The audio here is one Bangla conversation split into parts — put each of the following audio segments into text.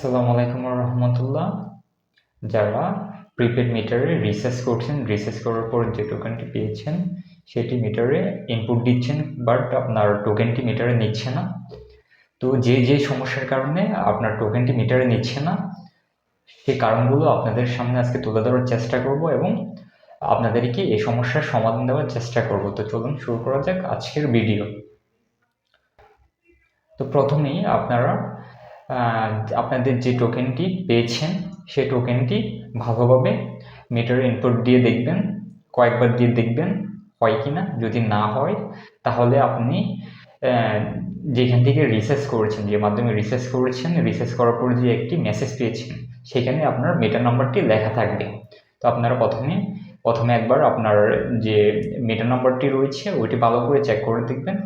আসসালামু রহমতুল্লাহ যারা প্রিপেড মিটারে রিসার্চ করছেন রিসার্চ করার পর যে টোকেনটি পেয়েছেন, সেটি মিটারে ইনপুট দিচ্ছেন বাট আপনার টোকেনটি মিটারে নিচ্ছে না। তো যে যে সমস্যার কারণে আপনার টোকেনটি মিটারে নিচ্ছে না সেই কারণগুলো আপনাদের সামনে আজকে তুলে ধরার চেষ্টা করব এবং আপনাদেরকে এই সমস্যার সমাধান দেওয়ার চেষ্টা করব। তো চলুন শুরু করা যাক আজকের ভিডিও তো প্রথমেই আপনারা আপনাদের যে টোকেনটি পেয়েছেন সেই টোকেনটি ভালোভাবে মিটারে ইনপুট দিয়ে দেখবেন, কয়েকবার দিয়ে দেখবেন হয় কি না যদি না হয়, তাহলে আপনি যেখান থেকে রিসার্চ করেছেন, যে মাধ্যমে রিসার্চ করেছেন রিসার্চ করার পর যে একটি মেসেজ পেয়েছেন, সেখানে আপনার মিটার নাম্বারটি লেখা থাকবে। তো আপনারা প্রথমে প্রথমে একবার আপনার যে মিটার নাম্বারটি রয়েছে, ওইটি ভালো করে চেক করে দেখবেন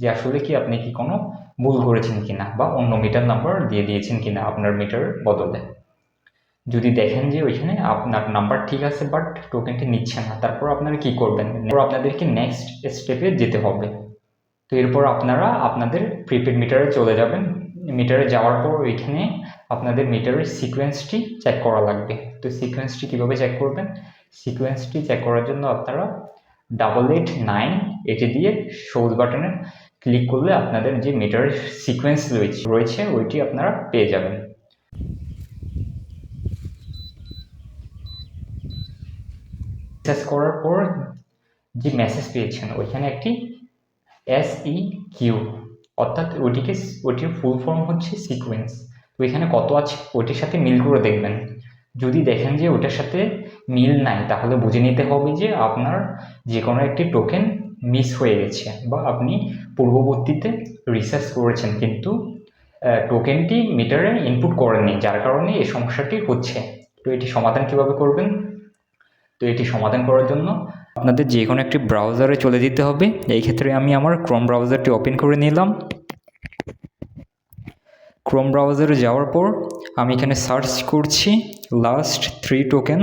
যে আসলে কি আপনি কি কোনো ভুল করেছেন কিনা বা অন্য মিটার নাম্বার দিয়ে দিয়েছেন কিনা আপনার মিটারের বদলে। যদি দেখেন যে ওইখানে আপনার নাম্বার ঠিক আছে বাট টোকেনটি নিচ্ছে না, তারপর আপনারা কি করবেন? এরপর আপনাদেরকে নেক্সট স্টেপে যেতে হবে। তো এরপর আপনারা আপনাদের প্রিপেড মিটারে চলে যাবেন। মিটারে যাওয়ার পর ওইখানে আপনাদের মিটারের সিকোয়েন্সটি চেক করা লাগবে। তো সিকোয়েন্সটি কীভাবে চেক করবেন? সিকোয়েন্সটি চেক করার জন্য আপনারা ডাবল এইট নাইন এটি দিয়ে সবুজ বাটনে ক্লিক করলে আপনাদের যে মিটারের সিকোয়েন্স রয়েছে রয়েছে, ওইটি আপনারা পেয়ে যাবেন। রিসার্চ করার পর যে মেসেজ পেয়েছেন, ওইখানে একটি এস ই কিউ অর্থাৎ ওইটিকে, ওইটির ফুল ফর্ম হচ্ছে সিকোয়েন্স তো কত আছে, ওইটির সাথে মিল করে দেখবেন। যদি দেখেন যে ওটার সাথে মিল নাই, তাহলে বুঝে নিতে হবে যে আপনার যে কোনো একটি টোকেন মিস হয়ে গেছে বা আপনি পূর্ববর্তীতে রিসার্চ করেছেন কিন্তু টোকেনটি মিটারে ইনপুট করেননি, যার কারণে এই সমস্যাটি হচ্ছে। তো এটি সমাধান কীভাবে করবেন? তো এটি সমাধান করার জন্য আপনাদের যে কোনো একটি ব্রাউজারে চলে যেতে হবে। এই ক্ষেত্রে আমি আমার ক্রোম ব্রাউজারটি ওপেন করে নিলাম। ক্রোম ব্রাউজারে যাওয়ার পর আমি এখানে সার্চ করছি last three token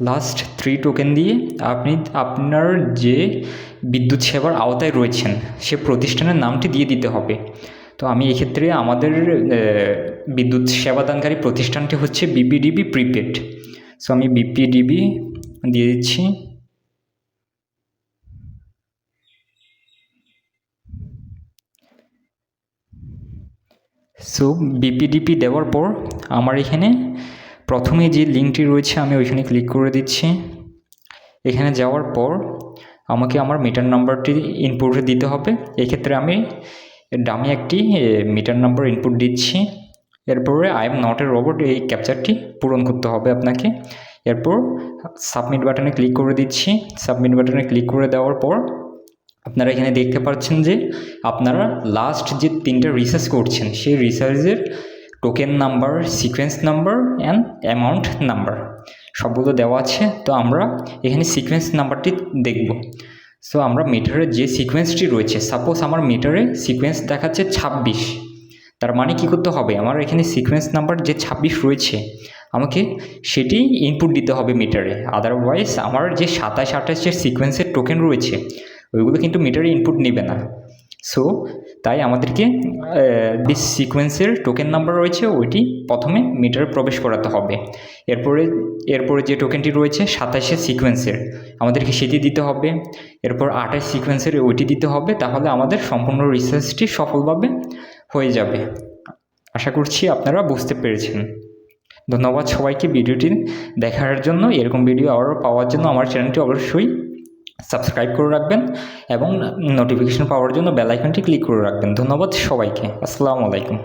last three token দিয়ে আপনি আপনার যে বিদ্যুৎ সেবার আওতায় রয়েছেন, সে প্রতিষ্ঠানের নামটি দিয়ে দিতে হবে। তো আমি এক্ষেত্রে আমাদের বিদ্যুৎ সেবাদানকারী প্রতিষ্ঠানটি হচ্ছে বিপিডিবি প্রিপেড। সো আমি বিপিডিবি দিয়ে দিচ্ছি। সো বিপিডিপি দেওয়ার পর আমার এখানে প্রথমে যে লিঙ্কটি রয়েছে আমি ওইখানে ক্লিক করে দিচ্ছি। এখানে যাওয়ার পর আমাকে আমার মিটার নাম্বারটি ইনপুটে দিতে হবে। এক্ষেত্রে আমি ডামি একটি মিটার নাম্বার ইনপুট দিচ্ছি। এরপরে I am not a robot এই ক্যাপচারটি পূরণ করতে হবে আপনাকে। এরপর সাবমিট বাটনে ক্লিক করে দিচ্ছি। সাবমিট বাটনে ক্লিক করে দেওয়ার পর আপনারা এখানে দেখতে পাচ্ছেন যে আপনারা লাস্ট যে তিনটা রিসার্চ করছেন, সেই রিসার্চের token number sequence number and amount number সবগুলো দেওয়া আছে, তো আমরা এখানে সিকোয়েন্স নাম্বারটি দেখব। সো আমরা মিটারের যে সিকোয়েন্সটি রয়েছে সাপোজ আমার মিটারে সিকোয়েন্স দেখাচ্ছে ছাব্বিশ। তার মানে কী করতে হবে? আমার এখানে সিকোয়েন্স নাম্বার যে ছাব্বিশ রয়েছে, আমাকে সেটি ইনপুট দিতে হবে মিটারে আদারওয়াইজ আমার যে সাতাশ আঠাশের সিকোয়েন্সের টোকেন রয়েছে, ওইগুলো কিন্তু মিটারে ইনপুট নেবে না। সো তাই আমাদেরকে যে সিকোয়েন্সের টোকেন নাম্বার রয়েছে, ওইটি প্রথমে মিটারে প্রবেশ করাতে হবে। এরপরে এরপরে যে টোকেনটি রয়েছে সাতাশের সিকোয়েন্সের আমাদেরকে সেটি দিতে হবে। এরপর আঠাশ সিকোয়েন্সের ওইটি দিতে হবে, তাহলে আমাদের সম্পূর্ণ রিসার্চটি সফলভাবে হয়ে যাবে। আশা করছি আপনারা বুঝতে পেরেছেন। ধন্যবাদ সবাইকে ভিডিওটি দেখার জন্য। এরকম ভিডিও আরও পাওয়ার জন্য আমার চ্যানেলটি অবশ্যই সাবস্ক্রাইব করে রাখবেন এবং নোটিফিকেশন পাওয়ার জন্য বেল আইকনটি ক্লিক করে রাখবেন। ধন্যবাদ সবাইকে। আসসালামু আলাইকুম।